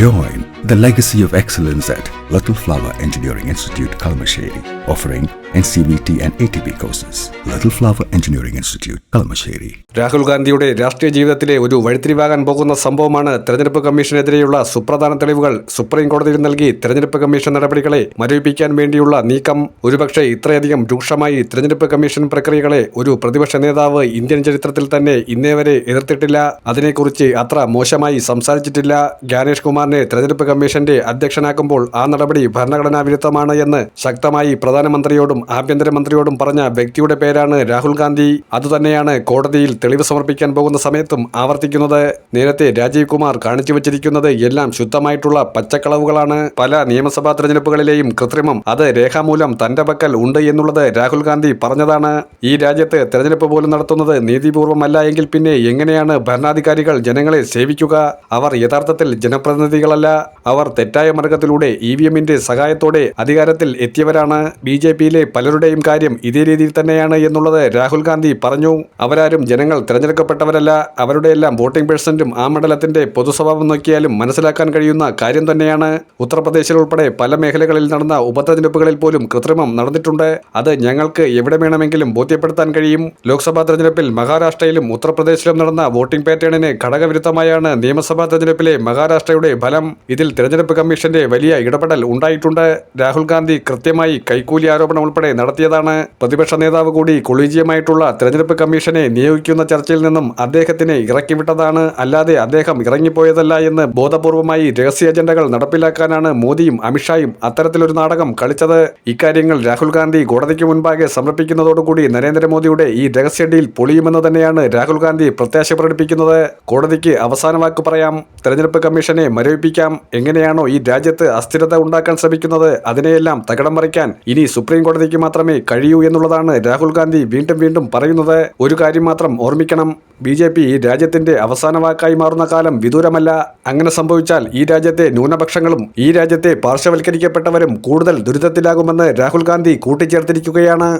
Join the legacy of excellence at Little Flower Engineering Institute, Kalamasheri, offering NCVT and ATP courses. Little Flower Engineering Institute, Kalamasheri. Rahul ഗാന്ധിയുടെ രാഷ്ട്രീയ ജീവിതത്തിലെ ഒരു വഴിത്തിരിവാകാൻ പോകുന്ന സംഭവമാണ് തെരഞ്ഞെടുപ്പ് കമ്മീഷനെതിരെയുള്ള സുപ്രധാന തെളിവുകൾ സുപ്രീം കോടതിയിൽ നൽകി തെരഞ്ഞെടുപ്പ് കമ്മീഷൻ നടപടികളെ മരവിപ്പിക്കാൻ വേണ്ടിയുള്ള നീക്കം ഒരുപക്ഷെ ഇത്രയധികം രൂക്ഷമായി തെരഞ്ഞെടുപ്പ് കമ്മീഷൻ പ്രക്രിയകളെ ഒരു പ്രതിപക്ഷ നേതാവ് ഇന്ത്യൻ ചരിത്രത്തിൽ തന്നെ ഇന്നേ വരെ എതിർത്തിട്ടില്ല അതിനെക്കുറിച്ച് അത്ര മോശമായി സംസാരിച്ചിട്ടില്ല ജ്ഞാനേഷ് കുമാറിനെ തെരഞ്ഞെടുപ്പ് കമ്മീഷന്റെ അധ്യക്ഷനാക്കുമ്പോൾ ആ നടപടി ഭരണഘടനാ വിരുദ്ധമാണ് എന്ന് ശക്തമായി പ്രധാനമന്ത്രിയോടും ആഭ്യന്തരമന്ത്രിയോടും പറഞ്ഞ വ്യക്തിയുടെ പേരാണ് രാഹുൽ ഗാന്ധി. അതുതന്നെയാണ് കോടതിയിൽ തെളിവ് സമർപ്പിക്കാൻ പോകുന്ന സമയത്തും ആവർത്തിക്കുന്നത്. നേരത്തെ രാജീവ് കുമാർ കാണിച്ചു വച്ചിരിക്കുന്നത് എല്ലാം ശുദ്ധമായിട്ടുള്ള പച്ചക്കളവുകളാണ്. പല നിയമസഭാ തെരഞ്ഞെടുപ്പുകളിലെയും കൃത്രിമം അത് രേഖാമൂലം തന്റെ പക്കൽ ഉണ്ട് എന്നുള്ളത് രാഹുൽ ഗാന്ധി പറഞ്ഞതാണ്. ഈ രാജ്യത്ത് തെരഞ്ഞെടുപ്പ് പോലും നടത്തുന്നത് നീതിപൂർവമല്ല എങ്കിൽ പിന്നെ എങ്ങനെയാണ് ഭരണാധികാരികൾ ജനങ്ങളെ സേവിക്കുക? അവർ യഥാർത്ഥത്തിൽ ജനപ്രതിനിധികളല്ല. അവർ തെറ്റായ മാർഗത്തിലൂടെ ഇ വി എമ്മിന്റെ സഹായത്തോടെ അധികാരത്തിൽ എത്തിയവരാണ്. ബി ജെ പിയിലെ പലരുടെയും കാര്യം ഇതേ രീതിയിൽ തന്നെയാണ് എന്നുള്ളത് രാഹുൽ ഗാന്ധി പറഞ്ഞു. അവരാരും ജനങ്ങൾ തിരഞ്ഞെടുക്കപ്പെട്ടവരല്ല. അവരുടെ എല്ലാം വോട്ടിംഗ് പേഴ്സന്റും ആ മണ്ഡലത്തിന്റെ പൊതുസ്വഭാവം നോക്കിയാലും മനസ്സിലാക്കാൻ കഴിയുന്ന കാര്യം തന്നെയാണ്. ഉത്തർപ്രദേശിൽ ഉൾപ്പെടെ പല മേഖലകളിൽ നടന്ന ഉപതെരഞ്ഞെടുപ്പുകളിൽ പോലും കൃത്രിമം നടന്നിട്ടുണ്ട്. അത് ഞങ്ങൾക്ക് എവിടെ വേണമെങ്കിലും ബോധ്യപ്പെടുത്താൻ കഴിയും. ലോക്സഭാ തെരഞ്ഞെടുപ്പിൽ മഹാരാഷ്ട്രയിലും ഉത്തർപ്രദേശിലും നടന്ന വോട്ടിംഗ് പാറ്റേണിന് ഘടകവിരുദ്ധമായാണ് നിയമസഭാ തെരഞ്ഞെടുപ്പിലെ മഹാരാഷ്ട്രയുടെ ഫലം. ഇതിൽ തെരഞ്ഞെടുപ്പ് കമ്മീഷന്റെ വലിയ ഇടപെടൽ ഉണ്ടായിട്ടുണ്ട്. രാഹുൽ ഗാന്ധി കൃത്യമായി കൈക്കൂലി ആരോപണം ഉൾപ്പെടെ നടത്തിയതാണ്. പ്രതിപക്ഷ നേതാവ് കൂടി കൊളീജിയമായിട്ടുള്ള തെരഞ്ഞെടുപ്പ് കമ്മീഷനെ നിയോഗിക്കുന്ന ചർച്ചയിൽ നിന്നും അദ്ദേഹത്തിനെ ഇറക്കിവിട്ടതാണ്. അല്ലാതെ അദ്ദേഹം ഇറങ്ങിപ്പോയതല്ല എന്ന് ബോധപൂർവമായി രഹസ്യ അജണ്ടകൾ നടപ്പിലാക്കാനാണ് മോദിയും അമിത്ഷായും അത്തരത്തിലൊരു നാടകം കളിച്ചത്. ഇക്കാര്യങ്ങൾ രാഹുൽ ഗാന്ധി കോടതിക്ക് മുൻപാകെ സമർപ്പിക്കുന്നതോടുകൂടി നരേന്ദ്രമോദിയുടെ ഈ രഹസ്യ ഡീൽ പൊളിയുമെന്ന് തന്നെയാണ് രാഹുൽ ഗാന്ധി പ്രത്യാശ പ്രകടിപ്പിക്കുന്നത്. കോടതിക്ക് അവസാന വാക്ക് പറയാം. തെരഞ്ഞെടുപ്പ് കമ്മീഷനെ മരവിപ്പിക്കാം. എങ്ങനെയാണോ ഈ രാജ്യത്ത് അസ്ഥിരത ഉണ്ടാക്കാൻ ശ്രമിക്കുന്നത്? അതിനെയെല്ലാം തകടം മറിക്കാൻ ഇനി സുപ്രീം കോടതിക്ക് മാത്രമേ കഴിയൂ എന്നുള്ളതാണ് രാഹുൽ ഗാന്ധി വീണ്ടും വീണ്ടും പറയുന്നത്. ഒരു കാര്യം മാത്രം ഓർമ്മിക്കണം. ബി ജെ പി ഈ രാജ്യത്തിന്റെ അവസാന വാക്കായി മാറുന്ന കാലം വിദൂരമല്ല. അങ്ങനെ സംഭവിച്ചാൽ ഈ രാജ്യത്തെ ന്യൂനപക്ഷങ്ങളും ഈ രാജ്യത്തെ പാർശ്വവൽക്കരിക്കപ്പെട്ടവരും കൂടുതൽ ദുരിതത്തിലാകുമെന്ന് രാഹുൽ ഗാന്ധി കൂട്ടിച്ചേർത്തിരിക്കുകയാണ്.